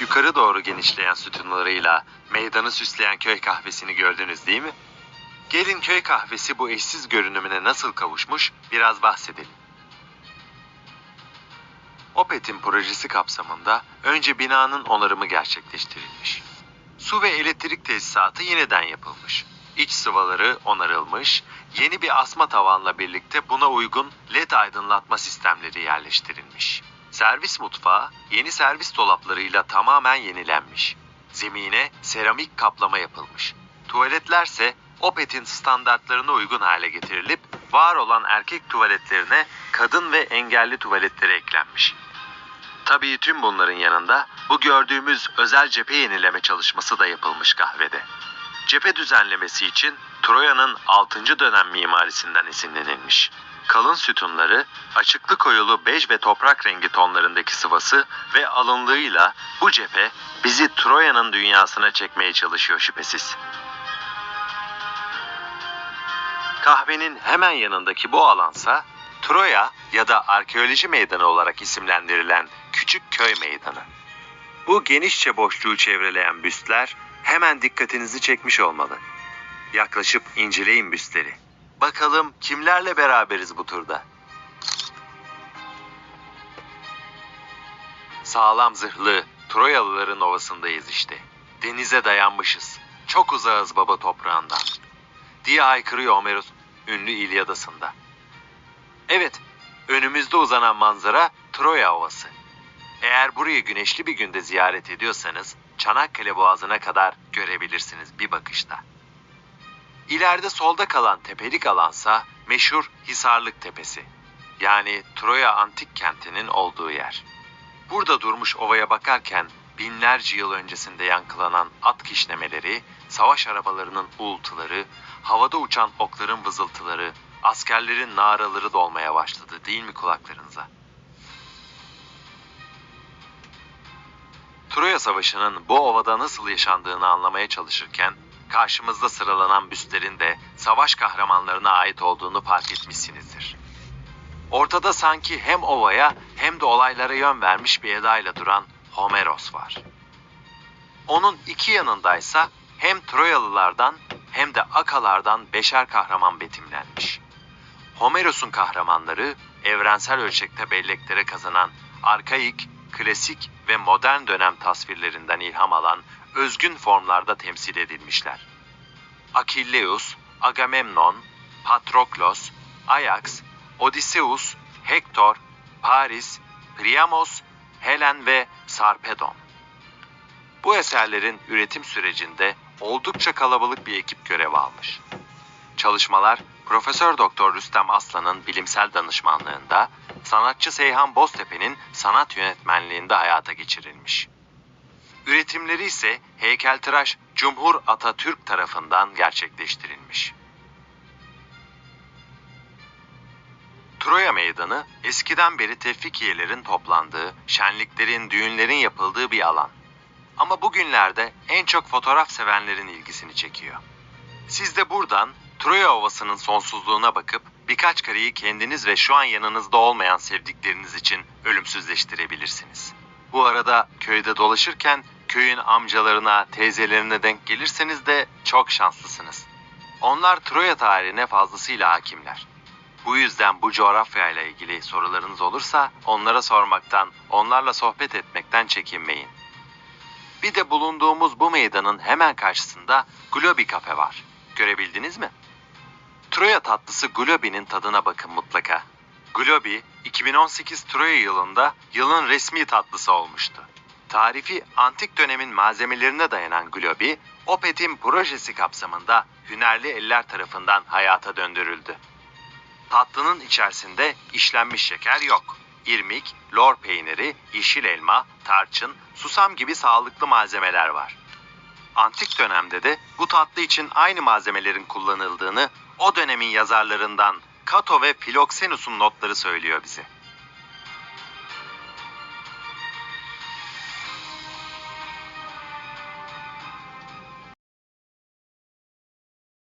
yukarı doğru genişleyen sütunlarıyla meydanı süsleyen köy kahvesini gördünüz değil mi? Gelin köy kahvesi bu eşsiz görünümüne nasıl kavuşmuş biraz bahsedelim. Opet'in projesi kapsamında önce binanın onarımı gerçekleştirilmiş. Su ve elektrik tesisatı yeniden yapılmış. İç sıvaları onarılmış, yeni bir asma tavanla birlikte buna uygun led aydınlatma sistemleri yerleştirilmiş. Servis mutfağı yeni servis dolaplarıyla tamamen yenilenmiş. Zemine seramik kaplama yapılmış. Tuvaletlerse Opet'in standartlarına uygun hale getirilip var olan erkek tuvaletlerine kadın ve engelli tuvaletleri eklenmiş. Tabii tüm bunların yanında bu gördüğümüz özel cephe yenileme çalışması da yapılmış kahvede. Cephe düzenlemesi için Troya'nın 6. dönem mimarisinden esinlenilmiş. Kalın sütunları, açıklı koyulu bej ve toprak rengi tonlarındaki sıvası ve alınlığıyla bu cephe bizi Troya'nın dünyasına çekmeye çalışıyor şüphesiz. Kahvenin hemen yanındaki bu alansa Troya ya da arkeoloji meydanı olarak isimlendirilen küçük köy meydanı. Bu genişçe boşluğu çevreleyen büstler hemen dikkatinizi çekmiş olmalı. Yaklaşıp inceleyin büstleri. Bakalım kimlerle beraberiz bu turda? Sağlam zırhlı Troyalıların ovasındayız işte. Denize dayanmışız. Çok uzağız baba toprağından. Diye haykırıyor Homeros ünlü İlyadası'nda. Evet, önümüzde uzanan manzara Troya Ovası. Eğer burayı güneşli bir günde ziyaret ediyorsanız Çanakkale Boğazı'na kadar görebilirsiniz bir bakışta. İleride solda kalan tepelik alansa meşhur Hisarlık Tepesi. Yani Troya Antik Kenti'nin olduğu yer. Burada durmuş ovaya bakarken binlerce yıl öncesinde yankılanan at kişnemeleri, savaş arabalarının uğultuları, havada uçan okların vızıltıları, askerlerin naraları dolmaya başladı değil mi kulaklarınıza? Troya Savaşı'nın bu ovada nasıl yaşandığını anlamaya çalışırken karşımızda sıralanan büstlerin de savaş kahramanlarına ait olduğunu fark etmişsinizdir. Ortada sanki hem ovaya hem de olaylara yön vermiş bir edayla duran Homeros var. Onun iki yanındaysa hem Troyalılardan hem de Akalardan beşer kahraman betimlenmiş. Homeros'un kahramanları evrensel ölçekte belleklere kazanan arkaik, klasik ve modern dönem tasvirlerinden ilham alan özgün formlarda temsil edilmişler. Akilleus, Agamemnon, Patroklos, Ajax, Odysseus, Hektor, Paris, Priamos, Helen ve Sarpedon. Bu eserlerin üretim sürecinde oldukça kalabalık bir ekip görev almış. Çalışmalar Profesör Doktor Rüstem Aslan'ın bilimsel danışmanlığında, sanatçı Seyhan Boztepe'nin sanat yönetmenliğinde hayata geçirilmiş. Üretimleri ise heykeltıraş Cumhur Atatürk tarafından gerçekleştirilmiş. Troya Meydanı eskiden beri tevfikiyelerin toplandığı, şenliklerin, düğünlerin yapıldığı bir alan. Ama bugünlerde en çok fotoğraf sevenlerin ilgisini çekiyor. Siz de buradan Troya Ovası'nın sonsuzluğuna bakıp birkaç kareyi kendiniz ve şu an yanınızda olmayan sevdikleriniz için ölümsüzleştirebilirsiniz. Bu arada köyde dolaşırken köyün amcalarına, teyzelerine denk gelirseniz de çok şanslısınız. Onlar Troya tarihine fazlasıyla hakimler. Bu yüzden bu coğrafyayla ilgili sorularınız olursa onlara sormaktan, onlarla sohbet etmekten çekinmeyin. Bir de bulunduğumuz bu meydanın hemen karşısında Globi Kafe var. Görebildiniz mi? Troya tatlısı Globi'nin tadına bakın mutlaka. Globi, 2018 Troya yılında yılın resmi tatlısı olmuştu. Tarifi antik dönemin malzemelerine dayanan Globi, Opet'in projesi kapsamında hünerli eller tarafından hayata döndürüldü. Tatlının içerisinde işlenmiş şeker yok. İrmik, lor peyniri, yeşil elma, tarçın, susam gibi sağlıklı malzemeler var. Antik dönemde de bu tatlı için aynı malzemelerin kullanıldığını o dönemin yazarlarından Cato ve Philoxenus'un notları söylüyor bize.